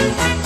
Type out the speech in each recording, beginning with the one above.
Thank you.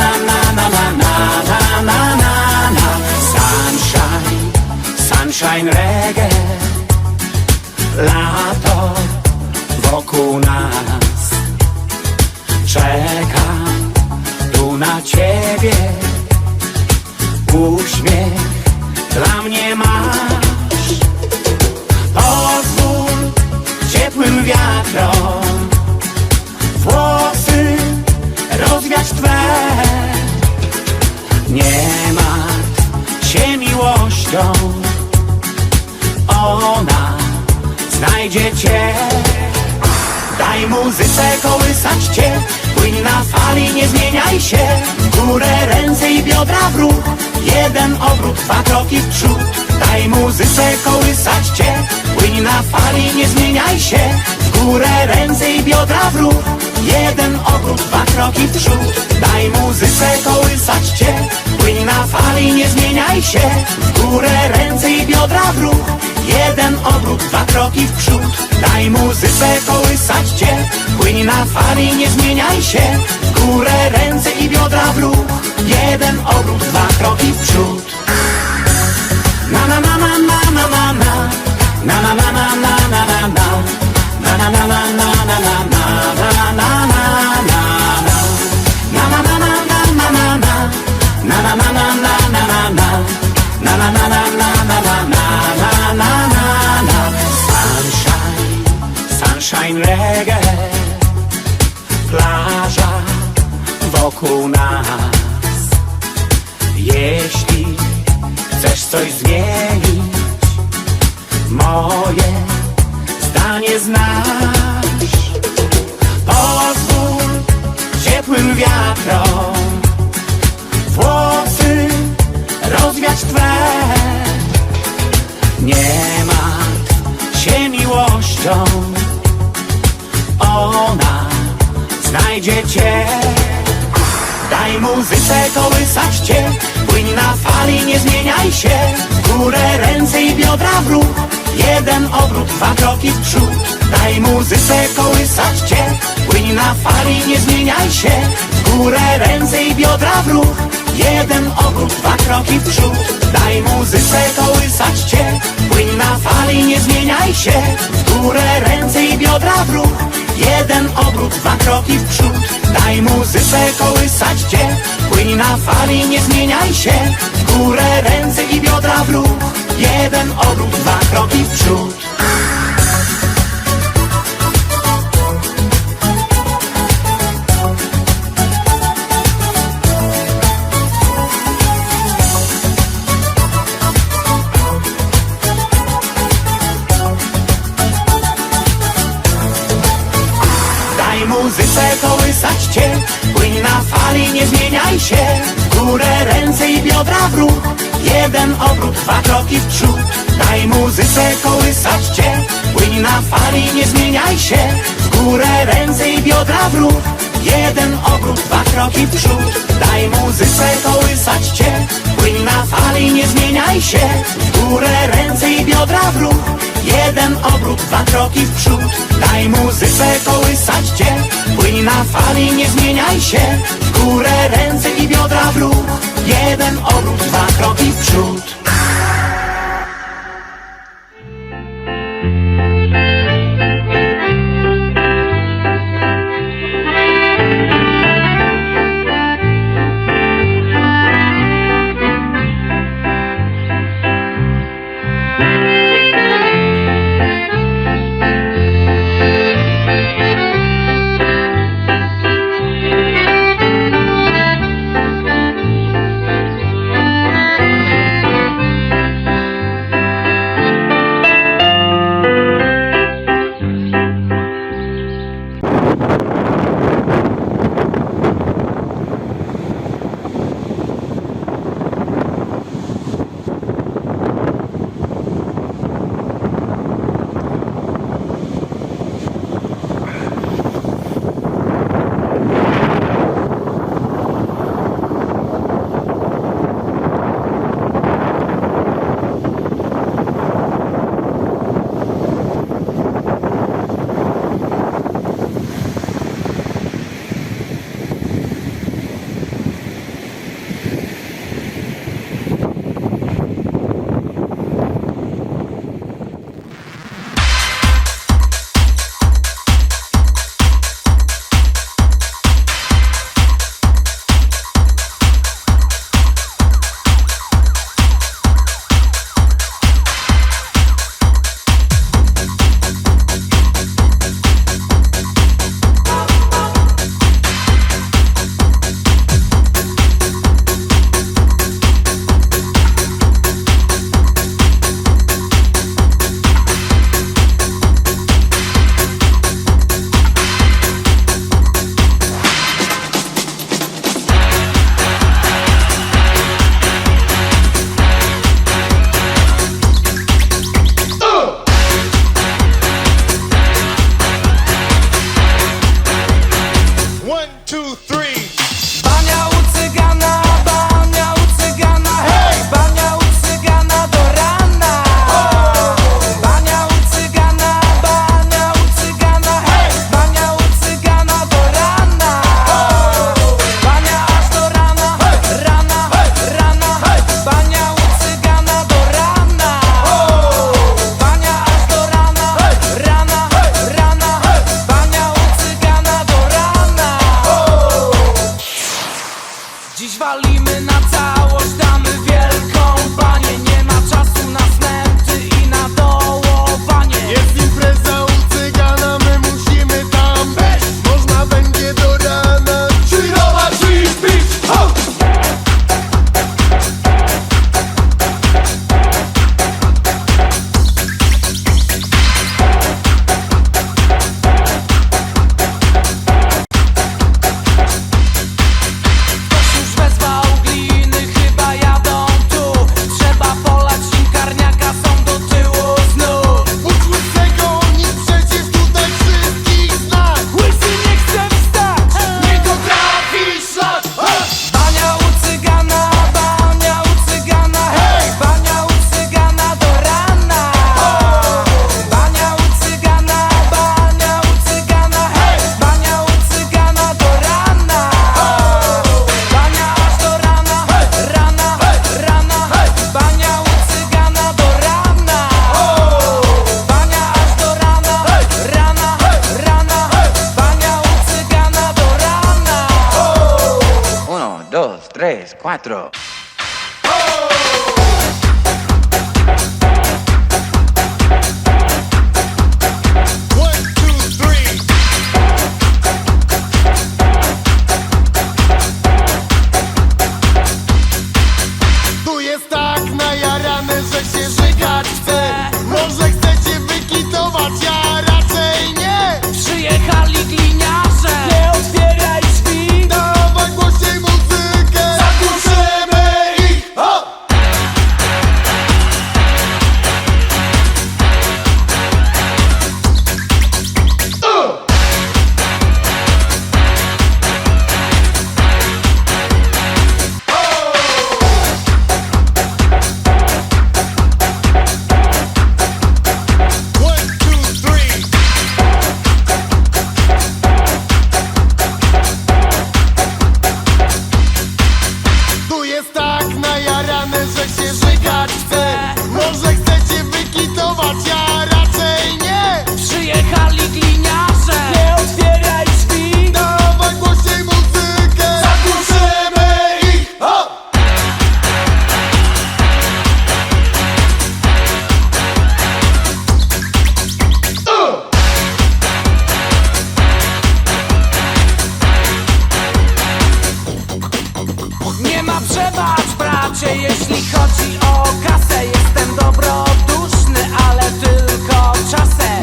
Na na na na na na na na Sunshine, sunshine Lato wokół nas. Czekam tu na ciebie Uśmiech dla mnie masz. Pozwól Ona znajdzie cię. Daj muzyce kołysać cię. Płyń na fali, nie zmieniaj się. Górę ręce i biodra w ruch Jeden obrót, dwa kroki w przód. Daj muzyce kołysać cię. Płyń na fali, nie zmieniaj się. W górę ręce i biodra w ruch Jeden obrót, dwa kroki w przód. Daj muzyce kołysać cię. Płyń na fali, nie zmieniaj się. W górę ręce i biodra w ruch. Jeden obrót, dwa kroki w przód. Daj muzyce kołysać cię. Płyń na fali, nie zmieniaj się. W górę ręce i biodra w ruch. Jeden obrót, dwa kroki w przód reggae Plaża wokół nas. Jeśli chcesz coś zmienić Moje zdanie znasz. Pozwól ciepłym wiatrom Włosy rozwiać twe. Nie martw się miłością Daj muzyce kołysać cię Płyń na fali, nie zmieniaj się. W górę ręce i biodra w ruch Jeden obrót, dwa kroki w przód. Daj muzyce kołysać cię Płyń na fali, nie zmieniaj się. W górę ręce i biodra w ruch Jeden obrót, dwa kroki w przód. Daj muzyce kołysać cię Płyń na fali, nie zmieniaj się. W górę ręce i biodra w ruch Jeden obrót, dwa kroki w przód. Daj muzyce kołysać cię Płyń na fali, nie zmieniaj się. W górę ręce i biodra w ruch. Jeden obrót, dwa kroki w przód zmieniaj się W górę ręce i biodra w ruch. Jeden obrót, dwa kroki w przód. Daj muzyce kołysać cię. Płyń na fali, nie zmieniaj się. W górę ręce i biodra w ruch. Jeden obrót, dwa kroki w przód. Daj muzyce kołysać cię. Płyń na fali, nie zmieniaj się. W górę ręce i biodra w ruch. Jeden obrót, dwa kroki w przód. Daj muzyce kołysać cię Płyń na fali, nie zmieniaj się. W górę ręce i biodra w ruch. Jeden obrót, dwa kroki w przód 4. Wybacz bracie, jeśli chodzi o kasę. Jestem dobroduszny, ale tylko czasem.